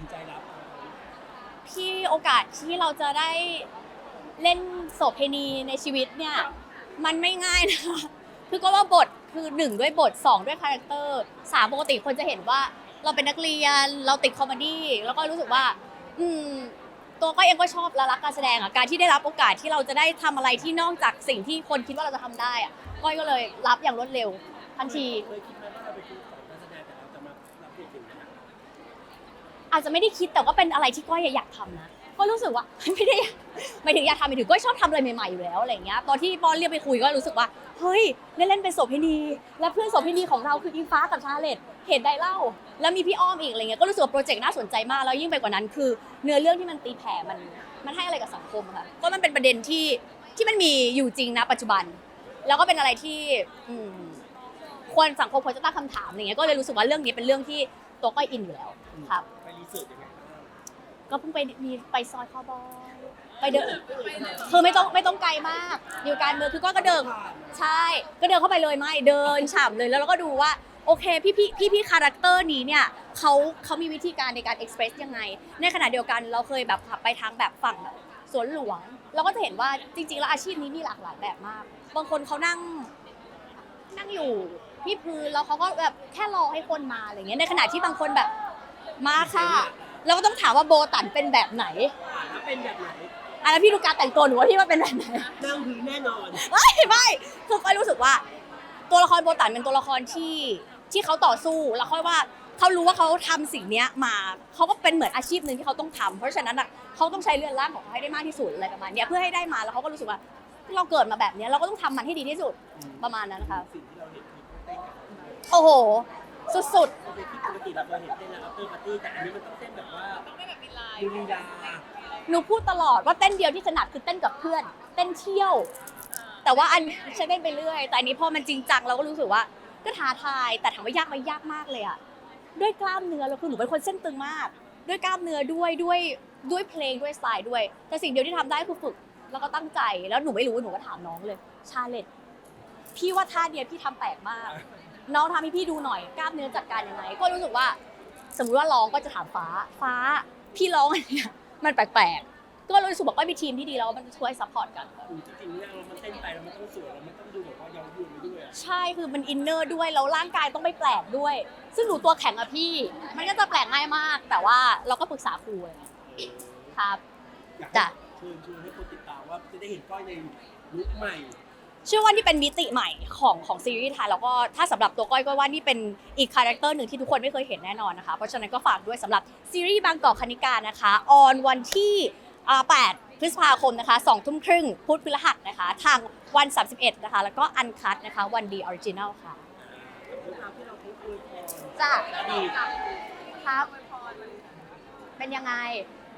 สินใจรับพี่โอกาสที่เราจะได้เล่นโสเภณีในชีวิตเนี่ย มันไม่ง่ายนะคะคือก็ว่าบทคือหนึ่งด้วยบทสองด้วยคาแรคเตอร์สามปกติคนจะเห็นว่าเราเป็นนักเรียนเราติดคอมเมดี้แล้วก็รู้สึกว่า อืม ตัวก็เองก็ชอบและรักการแสดงอะการที่ได้รับโอกาสที่เราจะได้ทำอะไรที่นอกจากสิ่งที่คนคิดว่าเราจะทำได้อะก้อยก็เลยรับอย่างรวดเร็วทันทีเคยคิดไหมว่าเราเป็ อาจจะไม่ได้คิดแต่ก็เป็นอะไรที่ก้อยอยากทำนะก็รู้สึกว่า ไม่ได้หมายถึงอยากทำหมายถึงก้อยชอบทำอะไรใหม่ๆอยู่แล้วอะไรอย่างเงี้ยตอนที่บอลเรียกไปคุยก็รู้สึกว่าเฮ้ยเล่นเล่นเป็นโสเภณีและเพื่อนโสเภณีของเราคืออิงฟ้ากับชาเลตเหตุใดเล่า แล้วมีพี่อ้อมอีกอะไรเงี้ยก็รู้สึกว่าโปรเจกต์น่าสนใจมากแล้วยิ่งไปกว่านั้นคือ เนื้อเรื่องที่มันตีแผ่มันมันให้อะไรกับสังคมค่ะก็มันเป็นประเด็นที่ที่มันมีอยู่จริงนะปัจจุบัน แล้วก็เป็นอะไรที่อืมควรสังคมควรจะตั้งคำถามอะไรเงี้ยก็เลยรู้สึกว่าเรื่องนี้เป็นเรื่องที่ตัวก้อยอินอยู่แล้วครับ เสิร์ชยังไงบ้างก็เพิ่งไปมีไปซอยคาวบอยไปเดินคือไม่ต้องไม่ต้องไกลมากอยู่การเมืองคือก็ก็เดินใช่ ก็เดินเข้าไปเลยไม่เดินฉ่ำเลยแล้วเราก็ดูว่าโอเคพี่พี่พี่พี่คาแรคเตอร์นี้เนี่ยเขาเขามีวิธีการในการเอ็กเพรสยังไง ในขณะเดียวกันเราเคยแบบขับไปทางแบบฝั่งแบบสวนหลวง เราก็จะเห็นว่าจริง ๆ แล้วอาชีพนี้มีหลากหลายแบบมาก บางคนเขานั่งนั่งอยู่ที่พื้นแล้วเขาก็แบบแค่รอให้คนมาอะไรเงี้ยในขณะที่บางคนแบบ มาค่ะ เราก็ต้องถามว่าโบตันเป็นแบบไหนอ่าถ้าเป็นแบบไหนอันนั้นพี่ดูการแต่งตัวหนูว่าพี่ว่าเป็นแบบไหนนั่งพื้นแน่นอนไม่ไม่คือก้อยรู้สึกว่า ตัวละครโบตันเป็นตัวละครที่ที่เขาต่อสู้แล้วค่อยว่าเขารู้ว่าเขาทำสิ่งเนี้ยมาเขาก็เป็นเหมือนอาชีพหนึ่งที่เขาต้องทำเพราะฉะนั้นอะเขาต้องใช้เรือนร่างของเขาให้ได้มากที่สุดอะไรประมาณเนี้ยเพื่อให้ได้มาแล้วเขาก็รู้สึกว่าเราเกิดมาแบบเนี้ยเราก็ต้องทำมันให้ดีที่สุดประมาณนั้นค่ะสิ่งที่เราเห็นคือเต้นกับโอ้โห สุดมันเป็นที่ปกติเราเคยเห็นเต้นแล้วอัปเตอร์ปาร์ตี้แต่อันนี้มันต้องเต้นแบบว่าต้องเต้นแบบมีลายมีลีลาๆ หนูพูดตลอดว่าเต้นเดียวที่ถนัดคือเต้นกับเพื่อน เต้นเที่ยว แต่ว่าอันใช้เต้นไปเรื่อย แต่อันนี้พอมันจริงจังเราก็รู้สึกว่า ก็ท้าทาย แต่ถามว่ายากไหมยากมากเลยอะด้วยกล้ามเนื้อเราคือหนูเป็นคนเส้นตึงมาก ด้วยกล้ามเนื้อด้วยด้วยด้วยเพลงด้วยสไตล์ด้วย แต่สิ่งเดียวที่ทำได้คือฝึกแล้วก็ตั้งใจ แล้วหนูไม่รู้หนูก็ถามน้องเลย ชาเลตพี่ว่าท่าเนี้ยพี่ทำแปลกมาก น้องทำให้พี่ดูหน่อยกล้ามเนื้อจัดการยังไงก็รู้สึกว่า สมมุติว่าร้องก็จะถามฟ้าฟ้าพี่ร้องอันเนี้ยมันแปลกๆก็รู้สึกว่าก็มีทีมที่ดีแล้วมันจะช่วยซัพพอร์ตกันอืมจริงๆเนี่ยเรามันเต้นไปแล้วมันต้องสวยแล้วมันต้องดูแบบว่าเย้ายุ่นไปด้วยอะใช่คือมันอินเนอร์ด้วยแล้วร่างกายต้องไม่แปลกด้วย ซึ่งหนูตัวแข็งอะพี่ มันก็จะแปลกง่ายมาก แต่ว่าเราก็ปรึกษาครูอะไรเงี้ยครับ อยากจ้ะ เชิญชวนให้คนติดตามว่าจะได้เห็นก้อยในลุคใหม่ เชื่อว่านี่เป็นมิติใหม่ของของซีรีส์ไทยแล้วก็ถ้าสำหรับตัวก้อยก็ว่านี่เป็นอีกคาแรคเตอร์หนึ่งที่ทุกคนไม่เคยเห็นแน่นอนนะคะ เพราะฉะนั้นก็ฝากด้วยสำหรับซีรีส์บางกอกคณิกานะคะออนวันที่อ่า8พฤษภาคมนะคะ2ทุ่มครึ่งพุธพฤหัสนะคะ ทางวัน 31 นะคะ แล้วก็อันคัดนะคะวันดีออริจินัลค่ะเรื่องราวที่เราพูดคุยพอจ้าอดีตครับเป็นยังไง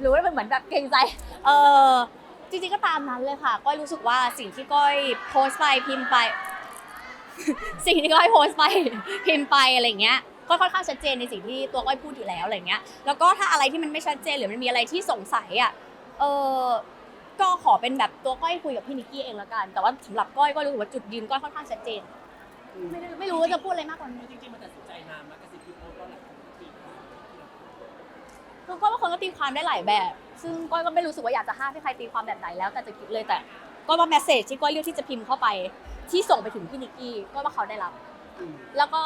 หรือว่าเป็นเหมือนแบบเกรงใจเออ จริงๆก็ตามนั้นเลยค่ะ ก้อยรู้สึกว่าสิ่งที่ก้อยโพสต์ไปพิมพ์ไป สิ่งที่ก้อยโพสต์ไป พิมพ์ไปอะไรเงี้ยก็ค่อนข้างชัดเจนในสิ่งที่ตัวก้อยพูดอยู่แล้วอะไรเงี้ย แล้วก็ถ้าอะไรที่มันไม่ชัดเจนหรือมันมีอะไรที่สงสัยอะ เออก็ขอเป็นแบบตัวก้อยคุยกับพี่นิกกี้เองละกัน แต่ว่าสำหรับก้อยก็รู้สึกว่าจุดยืนก้อยค่อนข้างชัดเจน ไม่ได้ไม่รู้ว่าจะพูดอะไรมากกว่านี้ จริงๆมันตัดสินใจนานมากกับสิ่งที่โพสต์ก็หลายคนก็ตีความ คือก้อยว่าคนก็ตีความได้หลายแบบ ซึ่งก้อยก็ไม่รู้สึกว่าอยากจะห้ามให้ใครตีความแบบไหนแล้วแต่จะคิดเลยแต่ก้อยว่าแมสเซจที่ก้อยเลือกที่จะพิมพ์เข้าไป ที่ส่งไปถึงพี่นิกกี้ก้อยว่าเขาได้รับอืมแล้วก็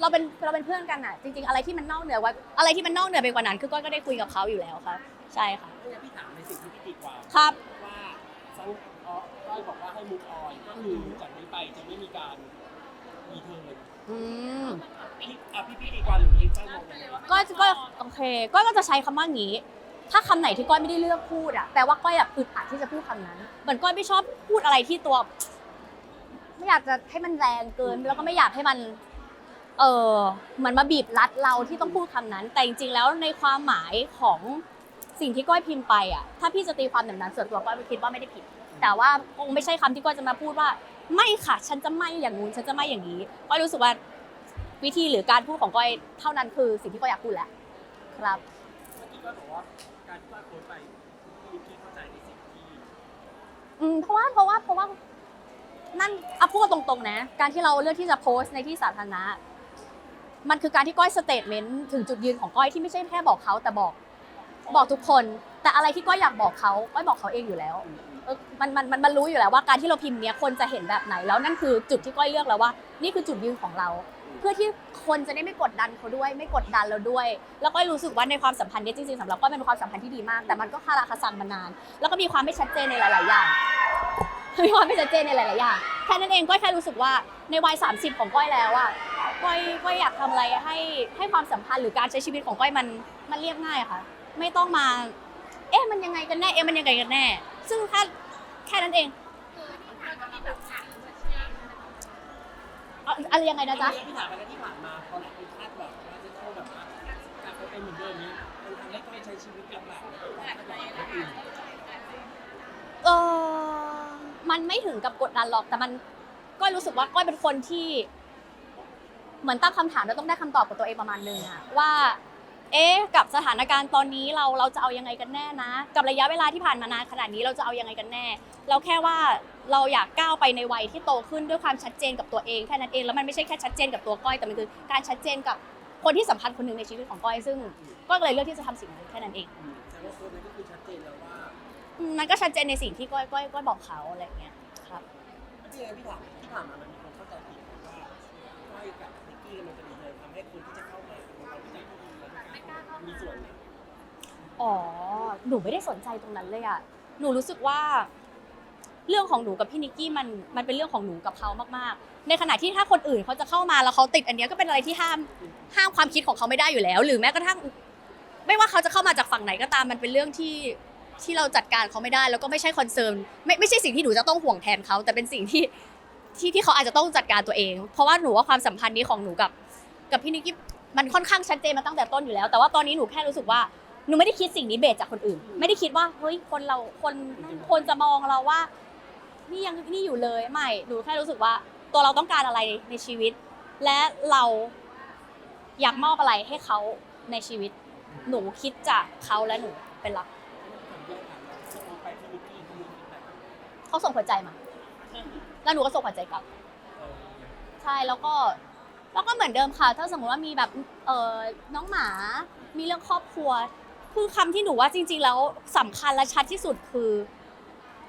เราเป็นเราเป็นเพื่อนกันอะจริง ๆ อะไรที่มันนอกเหนือไว้อะไรที่มันนอกเหนือไปกว่านั้น คือก้อยก็ได้คุยกับเขาอยู่แล้วค่ะ ใช่ค่ะถ้างั้นพี่ถามในสิ่งที่พี่ตีความครับ ว่าซังเอ่อก้อยบอกว่าให้มุกออยก็คือจากนี้ไปจะไม่มีการมีเธอเลยอืมพี่อะพี่พี่ตีความหรือพี่ก้อยมองยังไง ก้อยก็ โอเค ก้อยก็จะใช้คำว่างี้ ถ้าคำไหนที่ก้อยไม่ได้เลือกพูดอะแปลว่าก้อยแบบอึดอัดที่จะพูดคำนั้น เหมือนก้อยไม่ชอบพูดอะไรที่ตัว ไม่อยากจะให้มันแรงเกิน แล้วก็ไม่อยากให้มัน เออเหมือนมาบีบรัดเราที่ต้องพูดคำนั้น แต่จริงๆแล้วในความหมายของสิ่งที่ก้อยพิมพ์ไปอะถ้าพี่จะตีความแบบนั้นส่วนตัวก้อยคิดว่าไม่ได้ผิด แต่ว่าคงไม่ใช่คำที่ก้อยจะมาพูดว่า ไม่ค่ะ ฉันจะไม่อย่างงู้นฉันจะไม่อย่างนี้ก้อยรู้สึกว่าวิธีหรือการพูดของก้อยเท่านั้นคือสิ่งที่ก้อยอยากพูดแหละ รับ เมื่อกี้ก็บอกว่าการที่ก้อยโพสต์ไปพี่พี่เข้าใจในสิ่งที่อืมเพราะว่าเพราะว่าเพราะว่านั่นเอาพูดกันตรงๆนะ การที่เราเลือกที่จะโพสต์ในที่สาธารณะ มันคือการที่ก้อยสเตทเมนต์ถึงจุดยืนของก้อยที่ไม่ใช่แค่บอกเขาแต่บอก บอกทุกคน แต่อะไรที่ก้อยอยากบอกเขาก้อยบอกเขาเองอยู่แล้วเออมันมันมันมันรู้อยู่แล้วว่าการที่เราพิมพ์เนี้ยคนจะเห็นแบบไหนแล้วนั่นคือจุดที่ก้อยเลือกแล้วว่า นี่คือจุดยืนของเรา เพื่อที่คนจะได้ไม่กดดันเขาด้วย ไม่กดดันเราด้วย แล้วก็รู้สึกว่าในความสัมพันธ์เนี้ยจริงๆสำหรับก้อยเป็นความสัมพันธ์ที่ดีมาก แต่มันก็คาราคาซังมานาน แล้วก็มีความไม่ชัดเจนในหลาย ๆ อย่าง มีความไม่ชัดเจนในหลาย ๆ อย่าง แค่นั้นเองก้อยแค่รู้สึกว่าในวัย 30 ของก้อยแล้วอะก้อยก้อยอยากทำอะไรให้ให้ความสัมพันธ์หรือการใช้ชีวิตของก้อยมันมันเรียบง่ายอะค่ะ ไม่ต้องมา เอ๊ะมันยังไงกันแน่ เอ๊ะมันยังไงกันแน่ ซึ่งถ้าแค่นั้นเอง เอาอะไรยังไงนะจ๊ะ พี่ถามไปแล้วที่ผ่านมาพอหลายคนคาดหวังว่าจะเข้าแบบว่ากลับไปเป็นเหมือนเดิมนี้มันทำให้ก้อยใช้ชีวิตลำบากในการคาดหวังของคนอื่นเออมันไม่ถึงกับกดดันหรอก แต่มันก้อยรู้สึกว่าก้อยเป็นคนที่ เหมือนตั้งคำถามแล้วต้องได้คำตอบกับตัวเองประมาณนึงอะว่า เอ๊ะกับสถานการณ์ตอนนี้เราเราจะเอายังไงกันแน่นะ กับระยะเวลาที่ผ่านมานานขนาดนี้เราจะเอายังไงกันแน่ เราแค่ว่าเราอยากก้าวไปในวัยที่โตขึ้นด้วยความชัดเจนกับตัวเองแค่นั้นเองแล้วมันไม่ใช่แค่ชัดเจนกับตัวก้อยแต่มันคือการชัดเจนกับคนที่สำคัญคนหนึ่งในชีวิตของก้อยซึ่งก้อยก็เลยเลือกที่จะทำสิ่งนั้นแค่นั้นเองมแต่ว่าโค้ดนั้นก็คือชัดเจนแล้วว่าอืมมันก็ชัดเจนในสิ่งที่ก้อยก้อยก้อยบอกเขาอะไรอย่างเงี้ยครับที่ไงพี่ถามที่ผ่านมามันมีคนเข้าใจผิดว่าก้อยกับนิกกี้มันจะมีเลยทำให้คนที่จะเข้ามาเป็นคนที่จะเข้าไม่กล้าเข้า มีส่วนอ๋อ หนูไม่ได้สนใจตรงนั้นเลยอะหนูรู้สึกว่า เรื่องของหนูกับพี่นิกกี้มันมันเป็นเรื่องของหนูกับเขามากๆ ในขณะที่ถ้าคนอื่นเขาจะเข้ามาแล้วเขาติดอันเนี้ยก็เป็นอะไรที่ห้ามห้ามความคิดของเขาไม่ได้อยู่แล้ว หรือแม้กระทั่ง ไม่ว่าเขาจะเข้ามาจากฝั่งไหนก็ตามมันเป็นเรื่องที่ที่เราจัดการเขาไม่ได้แล้วก็ไม่ใช่คอนเซิร์นไม่ไม่ใช่สิ่งที่หนูจะต้องห่วงแทนเขาแต่เป็นสิ่งที่ที่ที่เขาอาจจะต้องจัดการตัวเอง เพราะว่าหนูว่าความสัมพันธ์นี้ของหนูกับ กับพี่นิกกี้ มันค่อนข้างชัดเจนมาตั้งแต่ต้นอยู่แล้ว แต่ว่าตอนนี้หนูแค่รู้สึกว่าหนูไม่ได้คิดสิ่งนี้เบสจากคนอื่น ไม่ได้คิดว่าเฮ้ยคนเราคนคนจะมองเราว่า นี่ยังนี่อยู่เลยไม่หนูแค่รู้สึกว่า ตัวเราต้องการอะไรในชีวิต และเราอยากมอบอะไรให้เขาในชีวิต หนูคิดจากเขาและหนูเป็นหลักเขาส่งหัวใจมา แล้วหนูก็ส่งหัวใจกลับ ใช่แล้วก็ แล้วก็เหมือนเดิมค่ะ ถ้าสมมติว่ามีแบบเออน้องหมา มีเรื่องครอบครัว คือคำที่หนูว่าจริง ๆ แล้วสำคัญและชัดที่สุดคือ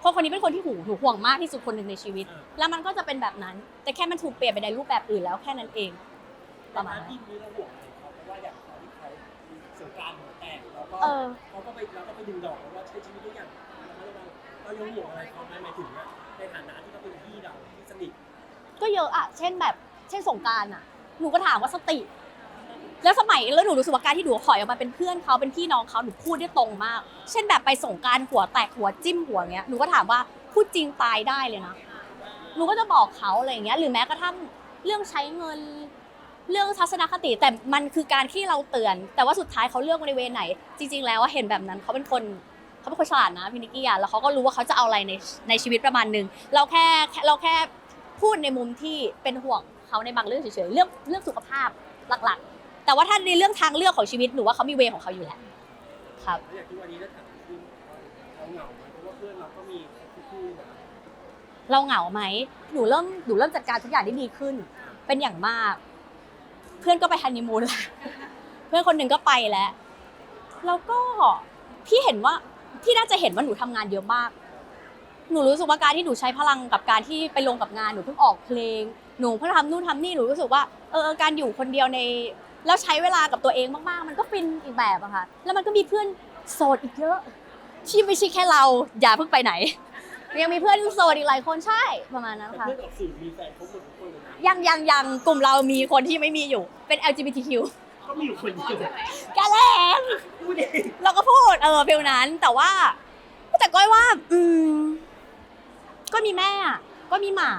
คนคนนี้เป็นคนที่หูหนูห่วงมากที่สุดคนหนึ่งในชีวิต แล้วมันก็จะเป็นแบบนั้น แต่แค่มันถูกเปลี่ยนไปในรูปแบบอื่นแล้วแค่นั้นเองแต่พาร์ทที่นี้เราห่วงอะไรเขาเพราะว่าอย่างตอนที่เขาสงกรารหัวแตกแล้วก็เออ เขาก็ไปแล้วก็ไปดึงดอกแล้วว่าใช้ชีวิตได้อย่างระมัดระวังเรายังห่วงอะไรเขาไหมหมายถึงว่าในฐานะที่เขาเป็นพี่เราที่สนิทก็เยอะอะเช่นแบบ เช่นสงกรารอะ หนูก็ถามว่าสติ แล้วสมัยแล้วหนูรู้สึกว่าการที่หนูขอยออกมาเป็นเพื่อนเขาเป็นพี่น้องเขาหนูพูดได้ตรงมาก เช่นแบบไปส่งการหัวแตกหัวจิ้มหัวเงี้ยหนูก็ถามว่าพูดจริงตายได้เลยนะหนูก็จะบอกเขาอะไรอย่างเงี้ย หรือแม้กระทั่งเรื่องใช้เงินเรื่องทัศนคติแต่มันคือการที่เราเตือน แต่ว่าสุดท้ายเขาเลือกในเวณไหน จริง ๆ แล้วว่าเห็นแบบนั้นเขาเป็นคนเขาเป็นคนฉลาดนะพี่นิกกี้อะแล้วเขาก็รู้ว่าเขาจะเอาอะไรในในชีวิตประมาณหนึงเราแค่เราแค่ พูดในมุมที่เป็นห่วงเขาในบางเรื่องเฉยๆเรื่องเรื่องสุขภาพหลักๆ แต่ว่าถ้าในเรื่องทางเลือกของชีวิตหนูว่าเขามีเวของเขาอยู่แล้วครับแล้วอย่างที่วันนี้ได้ถามคือเราเหงาไหมเพราะว่าเพื่อนเราก็มีคู่นะเราเหงาไหมหนูเริ่มหนูเริ่มจัดการทุกอย่างได้ดีขึ้น เป็นอย่างมาก เพื่อนก็ไปฮันนีมูนแล้วเพื่อนคนหนึ่งก็ไปแล้วแล้วก็พี่เห็นว่าพี่น่าจะเห็นว่าหนูทำงานเยอะมาก หนูรู้สึกว่าการที่หนูใช้พลังกับการที่ไปลงกับงานหนูเพิ่งออกเพลง หนูเพิ่งทำนู่นทำนี่หนูรู้สึกว่าเออการอยู่คนเดียวใน แล้วใช้เวลากับตัวเองมากๆ มันก็ฟินอีกแบบอะค่ะแล้วมันก็มีเพื่อนโสดอีกเยอะ ที่ไม่ใช่แค่เราอย่าเพิ่งไปไหน ยังมีเพื่อนโสดอีกหลายคนใช่ประมาณนั้นแต่ค่ะ เพื่อนออกสื่อมีแฟนครบหมดทุกคนเลยนะยังยังยังกลุ่มเรามีคนที่ไม่มีอยู่เป็น LGBTQ ก็มีอยู่คนเดียวแกแล้งพูดเอง เราก็พูดเออฟิลนั้นแต่ว่าแต่ก้อยว่า อืม ก็มีแม่อะก็มีหมา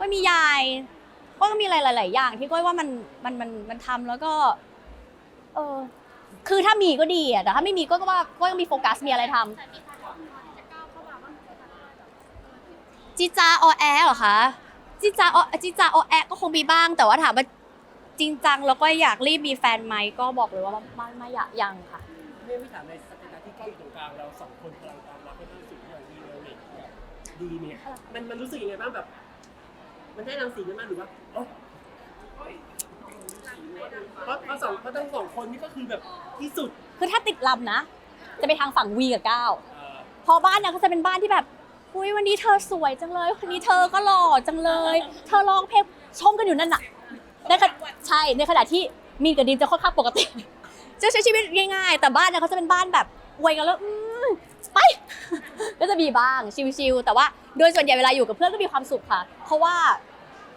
ก็มียาย ก็มีหลาย ๆ อย่าง ที่ก้อยว่ามันมันมันมันทำแล้วก็ เออ คือถ้ามีก็ดีอะแต่ถ้าไม่มีก็ว่าก็ยังมีโฟกัสมีอะไรทำจีจาออแอเหรอคะจีจาออจีจาออแอก็คงมีบ้าง แต่ว่าถามว่าจริงจังแล้วก็อยากรีบมีแฟนไหมก็บอกเลยว่าไม่ไม่อยากยังค่ะเนี่ยพี่ถามในสถานะที่ก้อยอยู่ตรงกลางเราสองคนกำลัง ดีเนี่ยมันมันรู้สึกยังไงบ้างแบบ มันได้รังสีกันไหมหรือว่าโอ๊ะเพราะเพราะสองเพราะทั้งสองคนนี่ก็คือแบบที่สุดคือถ้าติดลำนะ จะไปทางฝั่งวีกับก้าวเอ่อพอบ้านเนี่ยก็จะเป็นบ้านที่แบบอุ้ยวันนี้เธอสวยจังเลยวันนี้เธอก็หล่อจังเลย เธอร้องเพลงชมกันอยู่นั่นน่ะในขณะใช่ในขณะที่มีนกับดินจะค่อนข้างปกติ จะใช้ชีวิตง่ายๆ แต่บ้านเนี่ยเขาจะเป็นบ้านแบบอวยกันแล้วอืมไป ก็จะมีบ้างชิวๆแต่ว่าโดยส่วนใหญ่เวลาอยู่กับเพื่อนก็มีความสุขค่ะ เพราะว่า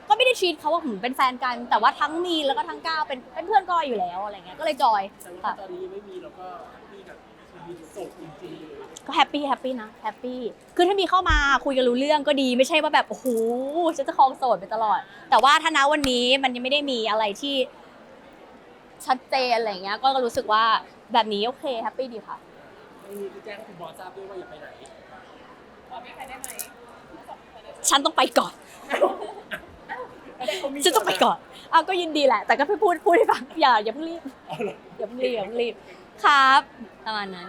ก็ไม่ได้ชีตเขาว่าผมเป็นแฟนกัน แต่ว่าทั้งมีนแล้วก็ทั้งก้าวเป็นเป็นเพื่อนก้อยอยู่แล้วอะไรเงี้ยก็เลยจอยแต่ว่าค่ะตอนนี้ยังไม่มีเราก็แฮปปี้กับชีวิตโสดจริงๆเลยก็แฮปปี้แฮปปี้นะแฮปปี้คือถ้ามีเข้ามาคุยกันรู้เรื่องก็ดีไม่ใช่ว่าแบบโอ้โหฉันจะครองโสดไปตลอด แต่ว่าถ้านะวันนี้มันยังไม่ได้มีอะไรที่ชัดเจนอะไรเงี้ยก็รู้สึกว่าแบบนี้โอเคแฮปปี้ดีค่ะ ไม่มีคือแจ้งให้คุณบอสทราบด้วยว่าอย่าไปไหนฉันต้องไปก่อน ฉันต้องไปก่อนอะก็ยินดีแหละ แต่ก็เพิ่งพูดพูดให้ฟังอย่าอย่าเพิ่งรีบเอาเหรออย่าเพิ่งรีบอย่าเพิ่งรีบครับ ประมาณนั้น